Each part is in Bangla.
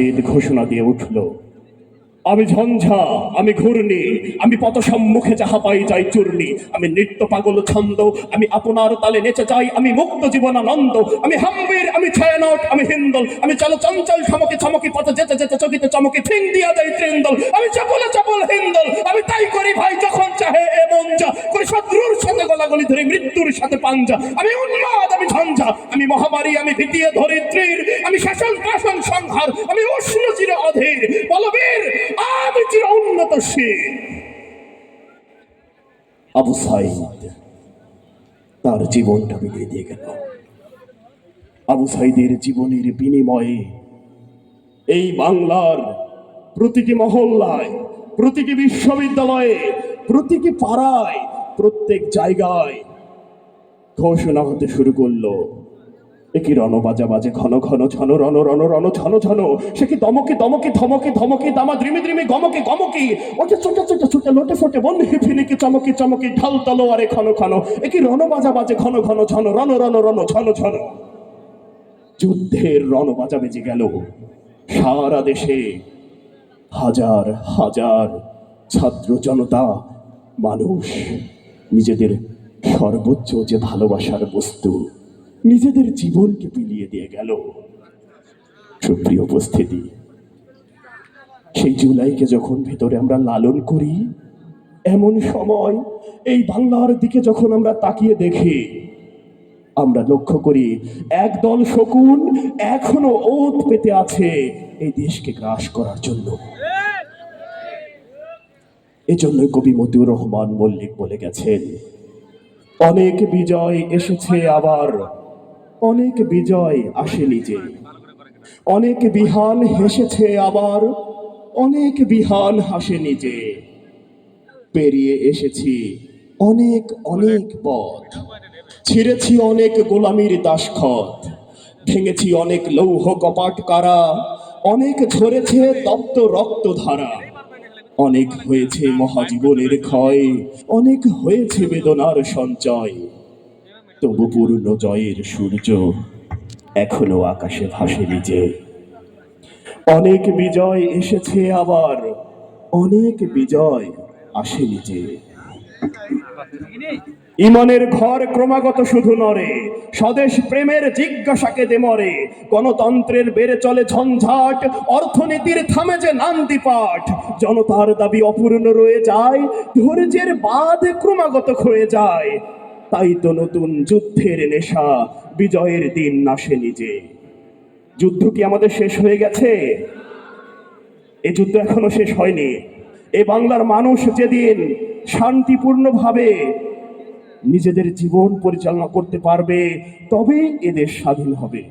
ঈদ ঘোষণা দিয়ে উঠল। আমি ঝঞ্ঝা, আমি ঘূর্ণি, আমি পত সম্মুখে যাহা পাই যাই চূর্ণি। আমি নৃত্য পাগল ছন্দ, আমি আপনার তালে নেচে যাই, আমি মুক্ত জীবনানন্দ আমি হাম্বির, আমি ছায়ানট, আমি হিন্দল, আমি চল চঞ্চল চমকে চমকি পথ যেতে যেতে চকিতে চমকি ফিং দিয়া দেয় ত্রিন্দল। আমি চাপলে, চপল, হিন্দল, আমি তাই করি ভাই যখন চাহে এ যা করি শত্রুর সাথে গলাগলি ধরে, মৃত্যুর সাথে পাঞ্জা। আমি উন্মাদ, আমি ঝঞ্ঝা, আমি মহামারী, আমি ভীতিয়ে ধরিত্রীর আমি শাসন শাসন সংহার, আমি উষ্ণ চির অধীর। বলবীর আবু সাইদ, তার জীবনটা বিলিয়ে দিয়ে গেল। আবু সাইদের জীবনের বিনিময়ে এই বাংলার প্রতিটি মহল্লায়, প্রতিটি বিশ্ববিদ্যালয়ে, প্রতিটি পাড়ায়, প্রত্যেক জায়গায় ঘোষণা হতে শুরু করল একই রণ বাজা বাজে? ঘন ঘন ছন রণ রণ রণ ছন ছন সে কি দমকে দমকে, ধমকে ধমকে, দামা দ্রিমি দ্রিমি গমকে গমকে? ছোটা ছোটা ছোটা, লোটে, ফোটে, বন্ধে ফিনিকে চমকে চমকে, ঢাল, তলোয়ারে ক্ষণ ক্ষণ একই রণ বাজা বাজে? ঘন ঘন ছন রণ রণ রণ ছন ছন যুদ্ধের রণ বাজা বেজে গেল। সারা দেশে হাজার হাজার ছাত্র জনতা, মানুষ নিজেদের সর্বোচ্চ যে ভালোবাসার বস্তু নিজেদের জীবনকে বিলিয়ে দিয়ে গেল। সুপ্রিয় উপস্থিতি, সেই জুলাইকে যখন ভেতরে আমরা লালন করি, এমন সময় এই বাংলার দিকে যখন আমরা তাকিয়ে দেখি, আমরা লক্ষ্য করি একদল শকুন এখনও ওত পেতে আছে এই দেশকে গ্রাস করার জন্য। এজন্য কবি মতিউর রহমান মল্লিক বলে গেছেন, অনেক বিজয় এসেছে আবার অনেক বিজয় আসে নিজে। অনেক বিহান হেসেছে আবার, অনেক বিহান হাসে নিজে। পেরিয়ে এসেছি অনেক অনেক পথ। ছিঁড়েছি অনেক গোলামির দাসখত। ভেঙেছি অনেক লৌহ কপাট কারা, অনেক ঝরেছে তপ্ত রক্ত ধারা অনেক হয়েছে মহাজীবনের ক্ষয়, অনেক হয়েছে বেদনার সঞ্চয়। তবু পূর্ণ জয়ের সূর্য এখনও আকাশে ভাসে যে। অনেক বিজয় এসেছে আবার, অনেক বিজয় আসে যে। ইমানের ঘর ক্রমাগত শুধু নরে স্বদেশ প্রেমের জিজ্ঞাসাকে দে মরে গণতন্ত্রের বেড়ে চলে ঝঞ্ঝাট, অর্থনীতির থামে যে নান্দি পাঠ, জনতার দাবি অপূর্ণ রয়ে যায়, ধৈর্যের বাদ ক্রমাগত ক্ষয়ে যায় তাই তো নতুন যুদ্ধের নেশা বিজয়ের দিন নাসে নিজে। যুদ্ধ কি আমাদের শেষ হয়ে গেছে? এই যুদ্ধ এখনও শেষ হয়নি। এ বাংলার মানুষ যেদিন শান্তিপূর্ণভাবে নিজেদের জীবন পরিচালনা করতে পারবে, তবেই এদের স্বাধীন হবে।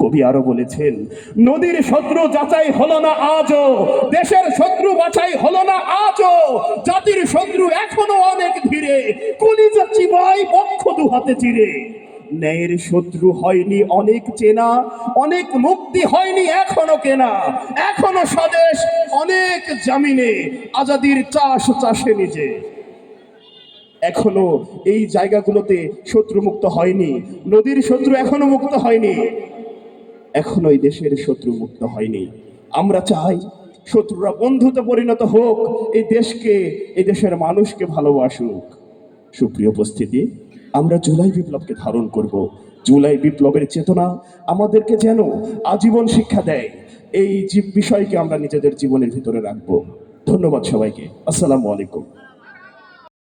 কবি আরও বলেছেন, নদীর শত্রু যাচাই হলো না আজও, দেশের শত্রু বাছাই হলো না আজও, জাতির শত্রু এখনও কলিজা চিবাই বক্ষ দু হাতে চিরে। ন্যায়ের শত্রু হয়নি অনেক চেনা, অনেক মুক্তি হয়নি এখনও কেনা। এখনও স্বদেশ অনেক জামিনে, আজাদির চাষ চাষে নিজে। এখনও এই জায়গাগুলোতে শত্রু মুক্ত হয়নি, নদীর শত্রু এখনও মুক্ত হয়নি। এখনও এই দেশের শত্রু মুক্ত হয়নি। আমরা চাই শত্রুরা বন্ধুতে পরিণত হোক, এই দেশকে, এই দেশের মানুষকে ভালোবাসুক। সুপ্রিয় উপস্থিতি, আমরা জুলাই বিপ্লবকে ধারণ করব। জুলাই বিপ্লবের চেতনা আমাদেরকে যেন আজীবন শিক্ষা দেয়। এই বিষয়কে আমরা নিজেদের জীবনের ভিতরে রাখব। ধন্যবাদ সবাইকে। আসসালামু আলাইকুম।